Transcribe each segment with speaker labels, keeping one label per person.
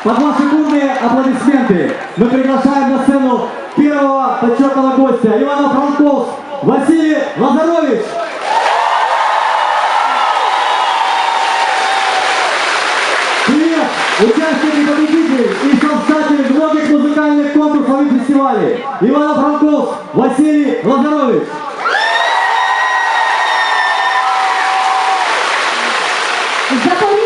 Speaker 1: город. Под ваши бурные аплодисменты мы приглашаем на сцену первого почетного гостя Ивана Франковс Василий Лазарович. Привет! Участники победителей и создатели многих музыкальных конкурсов и фестивалей. Ивана Франковс Василий Лазарович.
Speaker 2: Запорізька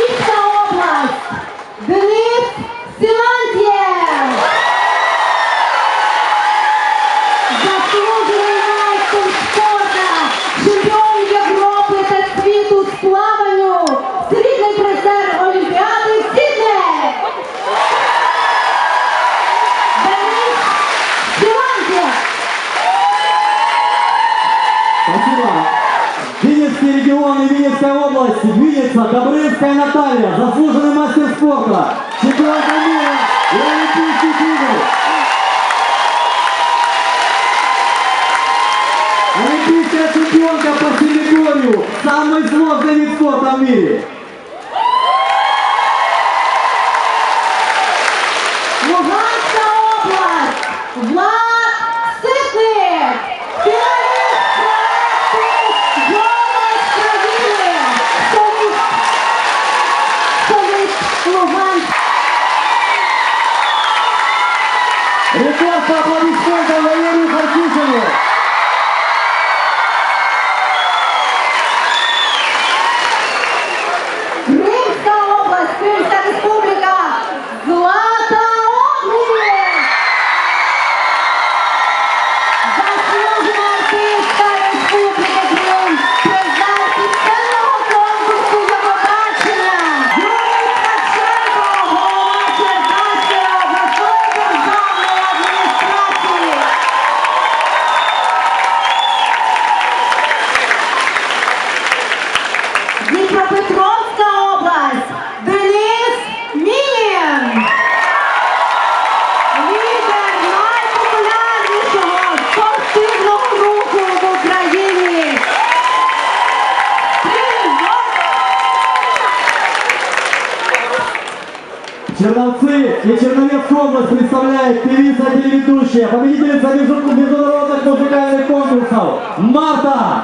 Speaker 1: Спасибо. Винницкий регион и Винницкая область, Винница, Добрынская Наталья, заслуженный мастер спорта, чемпионка мира и Олимпийских игр. Олимпийская чемпионка по Селигорию, самый сложный вид спорта в мире.
Speaker 2: Aplausos para Luis Fuentes, Valerio
Speaker 1: Cartucho. и Черновецкую область представляет певица-телеведущая, победительница между- международных музыкальных конкурсов Марта!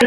Speaker 3: І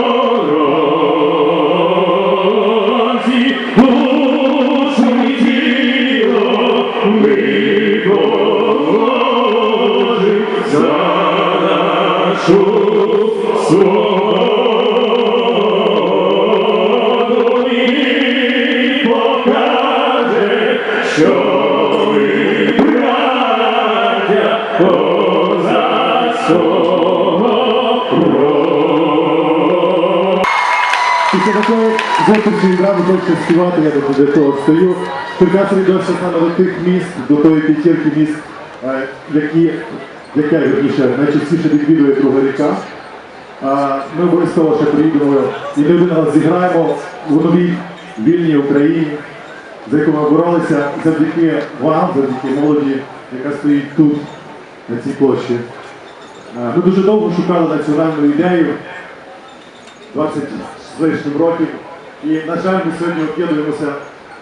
Speaker 3: ми браття козацького.
Speaker 4: Після такої драми точно співати, я тут для того стою. Черкаси відносяться саме до тих міст, до тої п'ятірки міст, е, які, яке вірніше, найчастіше відвідує друга ріка. Ми обов'язково ще приїдемо і раз зіграємо в новій вільній Україні, за яку ми боролися завдяки вам, завдяки молоді, яка стоїть тут, на цій площі. Е, Ми дуже довго шукали національну ідею, 20 з лишнім років. І, на жаль, ми сьогодні об'єднуємося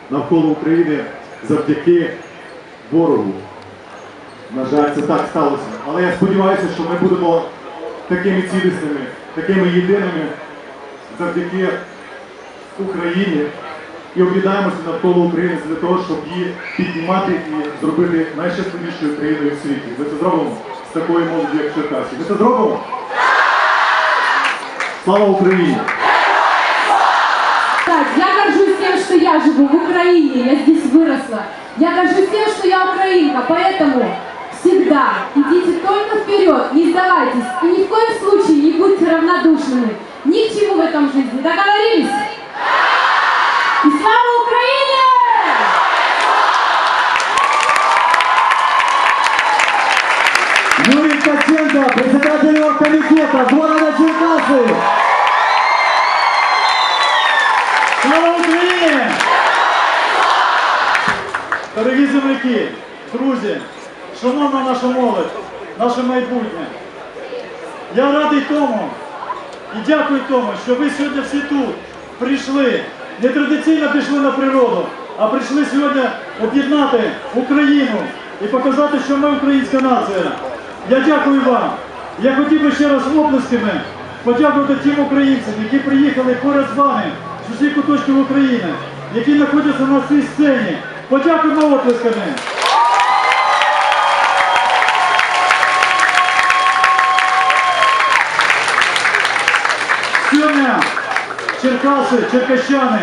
Speaker 4: навколо України завдяки ворогу. На жаль, це так сталося. Але я сподіваюся, що ми будемо такими цілісними, такими єдиними завдяки Україні і об'єднаємося навколо України для того, щоб її піднімати і зробити найщасливішою країною в світі. Ми це зробимо з такою молоді, як Черкасі. Ми це зробимо? Слава Україні!
Speaker 5: Так, я горжусь тем, что я живу в Украине, я здесь выросла. Я горжусь тем, что я украинка, поэтому всегда идите только вперед, не сдавайтесь и ни в коем случае не будьте равнодушными ни к чему в этом жизни. Договорились?
Speaker 6: Дорогі друзі, шановна наша молодь, наше майбутнє. Я радий тому і дякую тому, що ви сьогодні всі тут прийшли. Не традиційно пішли на природу, а прийшли сьогодні об'єднати Україну і показати, що ми українська нація. Я дякую вам. Я хотів би ще раз оплесками подякувати тим українцям, які приїхали поряд з вами з усіх куточків України, які знаходяться на цій сцені. Подякуємо оплесками. Сьогодні Черкаси, черкащани,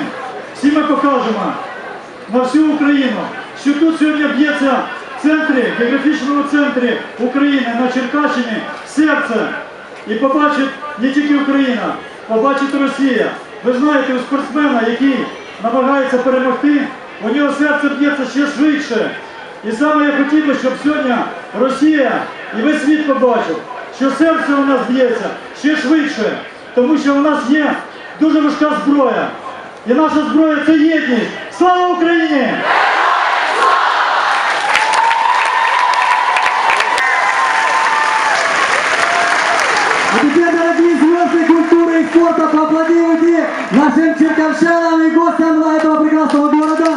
Speaker 6: всі ми покажемо на всю Україну, що тут сьогодні б'ється в центрі, географічному центрі України на Черкащині серце. І побачить не тільки Україна, побачить Росія. Ви знаєте, у спортсмена, який намагається перемогти, у нього серце б'ється ще швидше. І саме я хотів би, щоб сьогодні Росія і весь світ побачив, що серце у нас б'ється ще швидше, тому що у нас є дуже важка зброя. І наша зброя це єдність. Слава Україні!
Speaker 1: Нашим черковчанам и гостям этого прекрасного города.